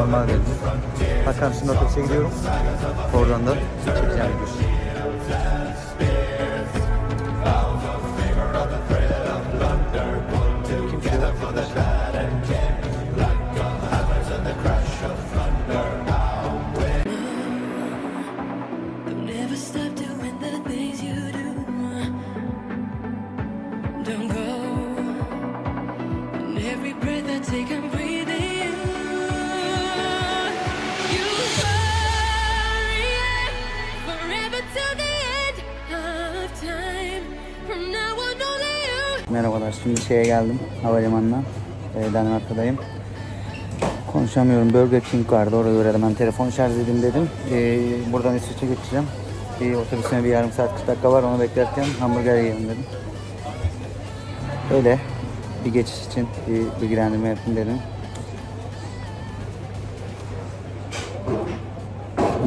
normal bence. Bakalım şimdi otobüse gidiyorum. Oradan da çekeceğim videosu. Şimdi şeye geldim, havalimanına. Ee, Danimarka'dayım. Konuşamıyorum, Burger King vardı, oraya uğradım. Ben telefon şarj edeyim dedim. Ee, buradan İsviçre geçeceğim. Bir otobüsüne bir yarım saat, 40 dakika var, onu beklerken hamburger yiyelim dedim. Öyle bir geçiş için bir bilgilendirme yapayım dedim.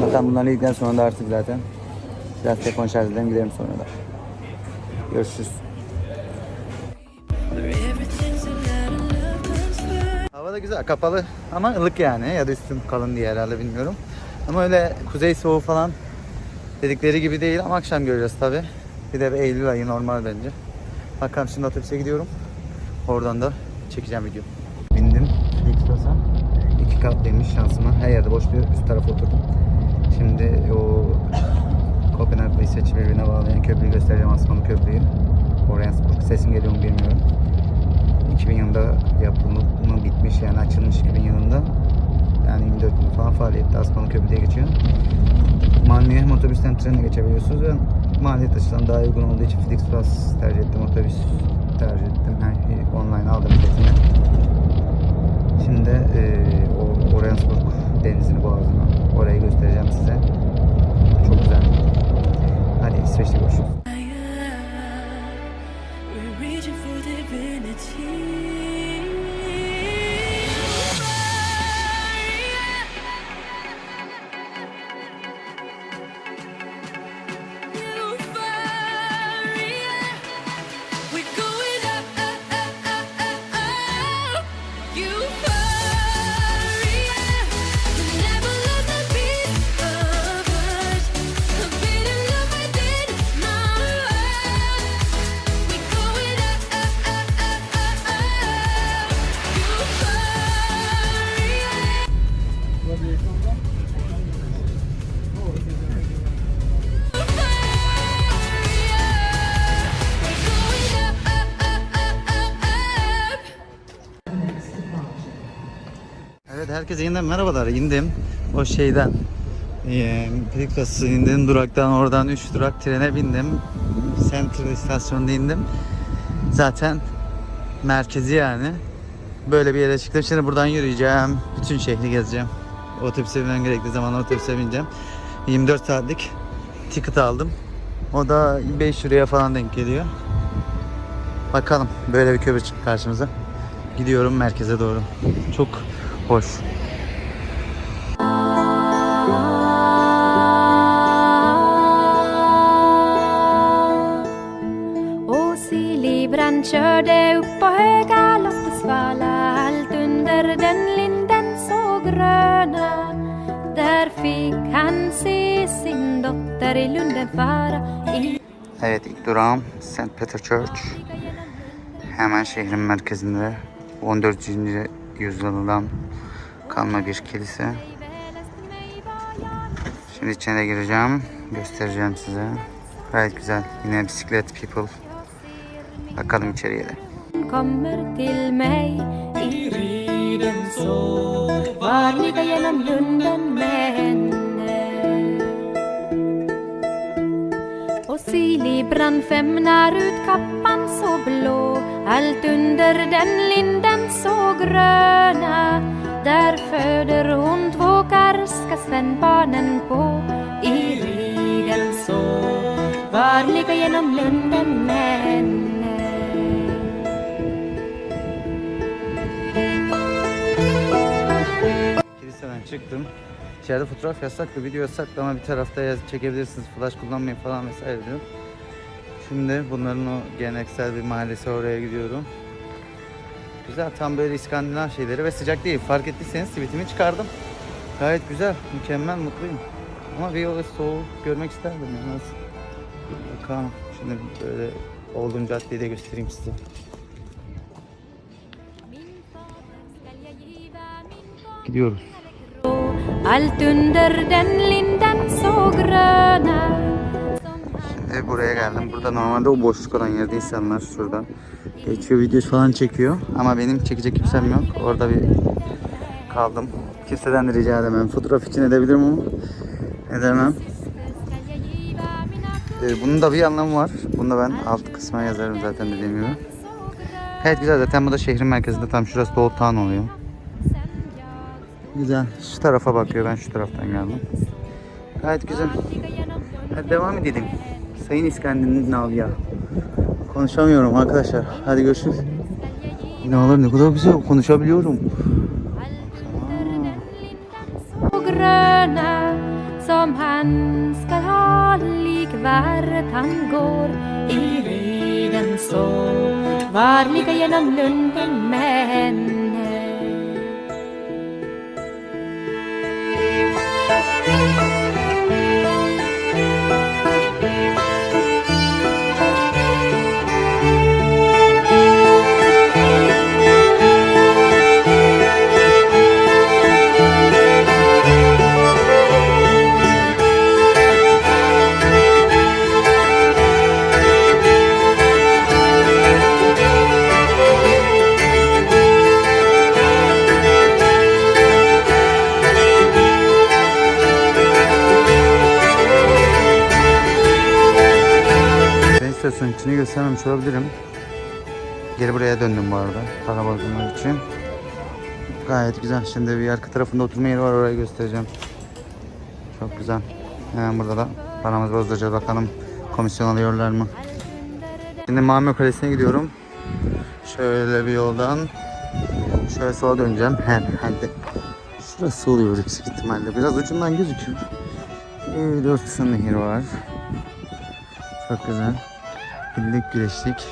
Bakalım bunlarla ilgilen sonra da artık zaten biraz telefon şarj edelim gidelim sonra da. Görüşürüz. Da güzel, kapalı ama ılık yani ya da üstüm kalın diye herhalde bilmiyorum. Ama öyle kuzey soğuğu falan dedikleri gibi değil ama akşam göreceğiz tabi. Bir de bir Eylül ayı normal bence. Bakalım şimdi otobüse gidiyorum. Oradan da çekeceğim video. Bindim Flixbus'a. İki katlıymış şansıma. Her yerde boş bir üst tarafa oturdum. Şimdi o Kopenhag ve İsveç'i birbirine bağlayan köprüyü göstereceğim Asmalı Köprüyü. Orensburg. Sesim geliyor mu bilmiyorum. 2000 yılında yapımı mı bitmiş yani açılmış 2000 yılında. Yani 24 gün falan faaliyette Asmalı Köprü diye geçiyor. Malmö'ye hem otobüsten trenle geçebiliyorsunuz ve maliyet açısından daha uygun olduğu için Flixbus tercih ettim. Otobüs tercih ettim. Yani online aldım biletini. Şimdi eee o Orensburg denizini boğazını orayı göstereceğim size. Çok güzel. Hadi İsveç'te görüşürüz. Herkese yeniden merhabalar. İndim o şeyden. Ee, Pelikas'ı indim duraktan oradan 3 durak trene bindim. Central istasyonunda indim. Zaten merkezi yani. Böyle bir yere çıktım. Şimdi buradan yürüyeceğim. Bütün şehri gezeceğim. Otobüse binmem gerektiği zaman otobüse bineceğim. 24 saatlik ticket aldım. O da 5 liraya falan denk geliyor. Bakalım böyle bir köprü çıktı karşımıza. Gidiyorum merkeze doğru. Çok hoş. Körde upp på höga Lottesvala Allt under den linden så gröna Där fick han se sin dotter i lunden fara Evet ilk durağım St. Peter Church. Hemen şehrin merkezinde 14. yüzyıldan kalma bir kilise. Şimdi içine gireceğim. Göstereceğim size. Gayet güzel. Yine bisiklet people. Bakalım içeriye de. kommer till mig i riden så. Var ligga genom lunden med henne? Och Sili brann fem när ut kappan så blå. Allt under den linden så gröna. Där föder hon två karska spännbarnen på. I riden så. Var ligga genom lunden med henne? Kiliseden çıktım. İçeride fotoğraf yasak ve video yasak ama bir tarafta yaz çekebilirsiniz. Flash kullanmayın falan vesaire diyor. Şimdi bunların o geleneksel bir mahallesi oraya gidiyorum. güzel. Tam böyle İskandinav şeyleri ve sıcak değil. Fark ettiyseniz sivitimi çıkardım. Gayet güzel. Mükemmel. Mutluyum. Ama bir öyle soğuk görmek isterdim. Yani. Bakalım. Şimdi böyle olduğum caddeyi de göstereyim size. Gidiyoruz. Allt under den linden så gröna Şimdi buraya geldim. Burada normalde o boşluk olan yerde insanlar şurada. Geçiyor video falan çekiyor. Ama benim çekecek kimsem yok. Orada bir kaldım. Kimseden de rica edemem. Fotoğraf için edebilirim ama edemem. Ee, bunun da bir anlamı var. Bunu da ben alt kısma yazarım zaten dediğim gibi. Gayet güzel. Zaten bu da şehrin merkezinde. Tam şurası Old Town oluyor. Güzel. Şu tarafa bakıyor. Ben şu taraftan geldim. Gayet güzel. Hadi devam edelim. Sayın İskandinav ya. Konuşamıyorum arkadaşlar. Hadi görüşürüz. Olur ne kadar güzel konuşabiliyorum. som han ska ha likvärt han går i riden så varliga genom lunden med olabilirim. Geri buraya döndüm bu arada. Para bozulmak için. Gayet güzel. Şimdi bir arka tarafında oturma yeri var. Orayı göstereceğim. Çok güzel. Hemen burada da paramız bozduracağız. Bakalım komisyon alıyorlar mı? Şimdi Marmara Kalesi'ne gidiyorum. Şöyle bir yoldan şöyle sola döneceğim. Herhalde. Şurası oluyor yüksek ihtimalle. Biraz ucundan gözüküyor. Ee, dört nehir var. Çok güzel. Birlik güreşlik.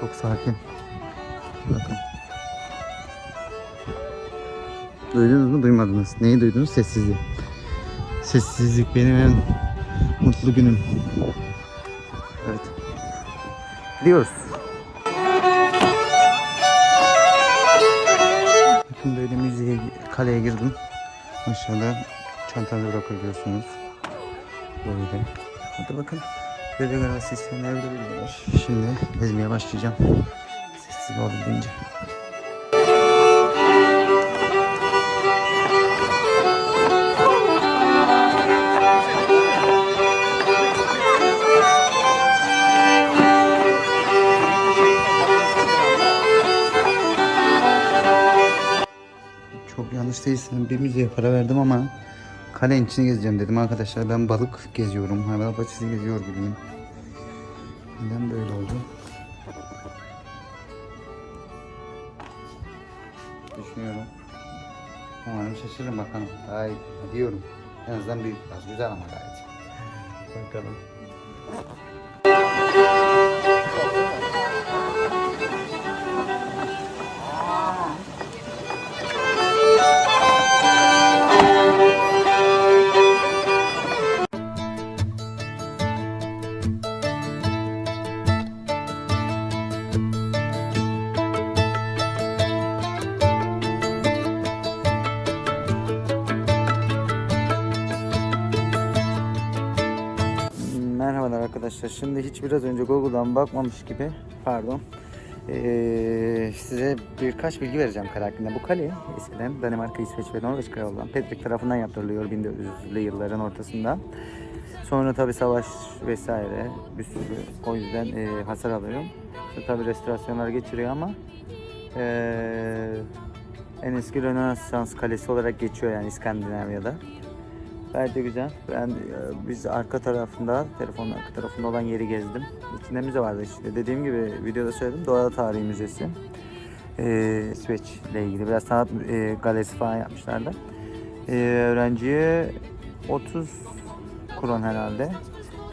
Çok sakin. Bakın. Duydunuz mu duymadınız. Neyi duydunuz? Sessizlik. Sessizlik benim en mutlu günüm. Evet. Gidiyoruz. Bakın böyle müzeye, kaleye girdim. Aşağıda çantanızı bırakabiliyorsunuz. Böyle. Hadi bakın. Böyle göre sistemler böyle var. Şimdi gezmeye başlayacağım. Sessiz olabildiğince. Çok yanlış değilsin. Bir müzeye para verdim ama kalenin içini gezeceğim dedim arkadaşlar. Ben balık geziyorum. Hayvanat bahçesi geziyor gibiyim. Neden böyle oldu? Düşünüyorum. Umarım şaşırırım bakalım. Ay diyorum. En azından büyük biraz güzel ama gayet. Bakalım. Arkadaşlar. Şimdi hiç biraz önce Google'dan bakmamış gibi, pardon, ee, size birkaç bilgi vereceğim kale hakkında. Bu kale eskiden Danimarka, İsveç ve Norveç kralı Patrick tarafından yaptırılıyor 1400'lü yılların ortasında. Sonra tabi savaş vesaire bir sürü o yüzden ee, hasar alıyor. İşte tabi restorasyonlar geçiriyor ama ee, en eski Rönesans kalesi olarak geçiyor yani İskandinavya'da. Gayet güzel. Ben e, biz arka tarafında, telefonun arka tarafında olan yeri gezdim. İçinde müze vardı işte. Dediğim gibi videoda söyledim. Doğa Tarihi Müzesi. Ee, İsveç ile ilgili biraz sanat e, galerisi falan yapmışlardı. Ee, öğrenciye 30 kron herhalde.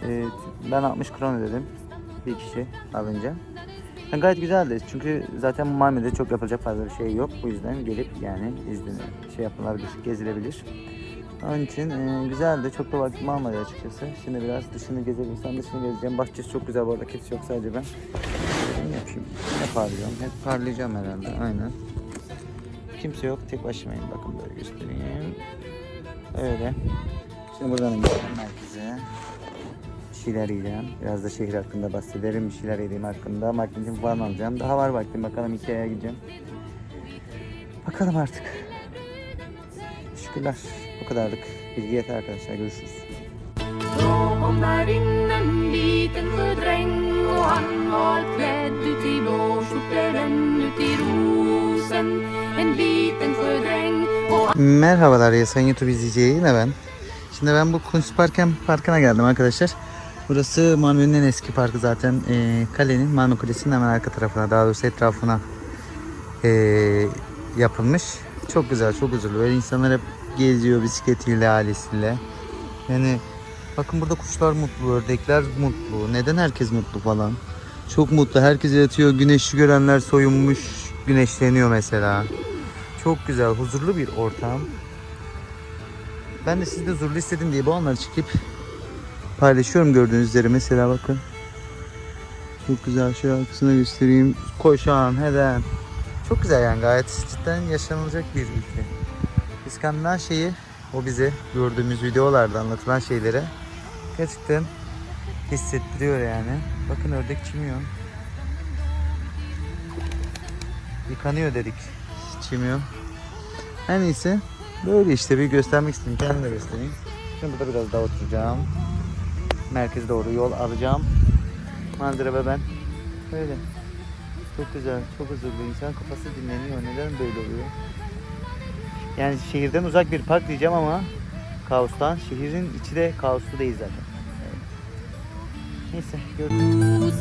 Ee, ben 60 kron ödedim. bir kişi alınca. Yani gayet güzeldi çünkü zaten Malmö'de çok yapılacak fazla bir şey yok. Bu yüzden gelip yani izni şey yapılabilir, gezilebilir. Onun için e, güzeldi. Çok da vaktimi almadı açıkçası. Şimdi biraz dışını gezebilirsem dışını gezeceğim. Bahçesi çok güzel bu arada. Kimse yok sadece ben. Ne yapayım? Ne parlıyorum? Hep parlayacağım herhalde. Aynen. Kimse yok. Tek başımayım. Bakın böyle göstereyim. Öyle. Şimdi buradan gidelim merkeze. Bir şeyler yiyeceğim. Biraz da şehir hakkında bahsederim. Bir şeyler yediğim hakkında. Marketing falan alacağım. Daha var vaktim. Bakalım Ikea'ya gideceğim. Bakalım artık. Teşekkürler. Bu kadarlık. Bilgi yeter arkadaşlar. Görüşürüz. Merhabalar ya sayın YouTube izleyicileri yine ben. Şimdi ben bu Kunstparken Parkı'na geldim arkadaşlar. Burası Malmö'nün en eski parkı zaten. Ee, kalenin Malmö Kulesi'nin hemen arka tarafına daha doğrusu etrafına ee, yapılmış. Çok güzel, çok huzurlu. Böyle insanlar hep geziyor bisikletiyle, ailesiyle. Yani bakın burada kuşlar mutlu, ördekler mutlu. Neden herkes mutlu falan? Çok mutlu. Herkes yatıyor. Güneşi görenler soyunmuş. Güneşleniyor mesela. Çok güzel, huzurlu bir ortam. Ben de sizi de huzurlu istedim diye bu anları çekip paylaşıyorum gördüğünüz üzere. Mesela bakın. Çok güzel. Şöyle arkasına göstereyim. Koşan, heden. Çok güzel yani gayet cidden yaşanılacak bir ülke. İskandinav şeyi o bize gördüğümüz videolarda anlatılan şeylere gerçekten hissettiriyor yani. Bakın ördek çimiyor. Yıkanıyor dedik. Çimiyor. Her neyse. Böyle işte bir göstermek istedim. Kendim de göstereyim. Şimdi burada biraz daha oturacağım. Merkeze doğru yol alacağım. Manzara ve ben. Böyle. Çok güzel, çok huzurlu. İnsan kafası dinleniyor. Neden böyle oluyor? Yani şehirden uzak bir park diyeceğim ama kaostan. Şehrin içi de kaoslu değil zaten. Neyse görüşürüz.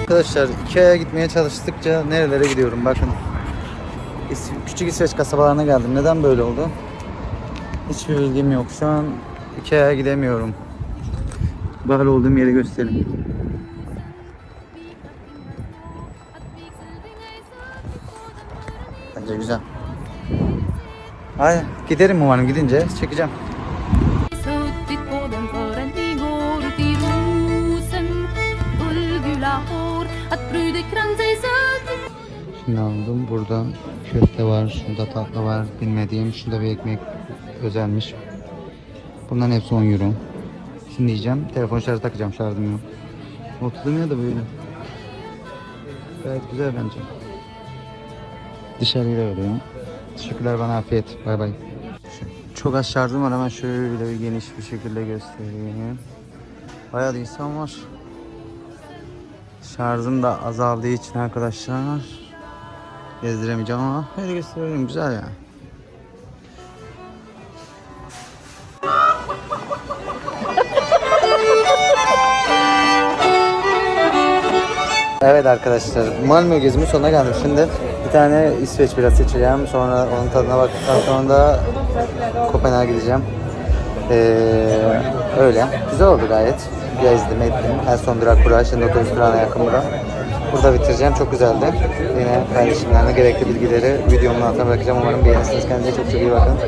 Arkadaşlar Ikea'ya gitmeye çalıştıkça nerelere gidiyorum bakın. Küçük İsveç kasabalarına geldim. Neden böyle oldu? Hiçbir bilgim yok. Şu an Ikea'ya gidemiyorum. Böyle olduğum yeri göstereyim. Bence güzel. Hadi giderim umarım gidince çekeceğim. Şimdi aldım. Burada köfte var, şurada tatlı var, bilmediğim. Şurada bir ekmek özelmiş. Bunların hepsi 10 euro. Şimdi yiyeceğim. Telefon şarjı takacağım. Şarjım yok. Ya da böyle. Gayet güzel bence. Dışarıyla veriyor. Teşekkürler bana afiyet. Bay bay. Çok az şarjım var hemen şöyle bir geniş bir şekilde göstereyim. Bayağı da insan var. Şarjım da azaldığı için arkadaşlar gezdiremeyeceğim ama öyle gösteriyorum güzel ya. Evet arkadaşlar Malmö gezimin sonuna geldim. Şimdi bir tane İsveç birası içeceğim. Sonra onun tadına baktıktan sonra da Kopenhag'a gideceğim. Ee, öyle. Güzel oldu gayet. Gezdim ettim. En son durak burası. Şimdi otobüs durağına yakın bura. Burada bitireceğim. Çok güzeldi. Yine kardeşimlerle gerekli bilgileri videomun altına bırakacağım. Umarım beğenirsiniz. Kendinize çok çok iyi bakın.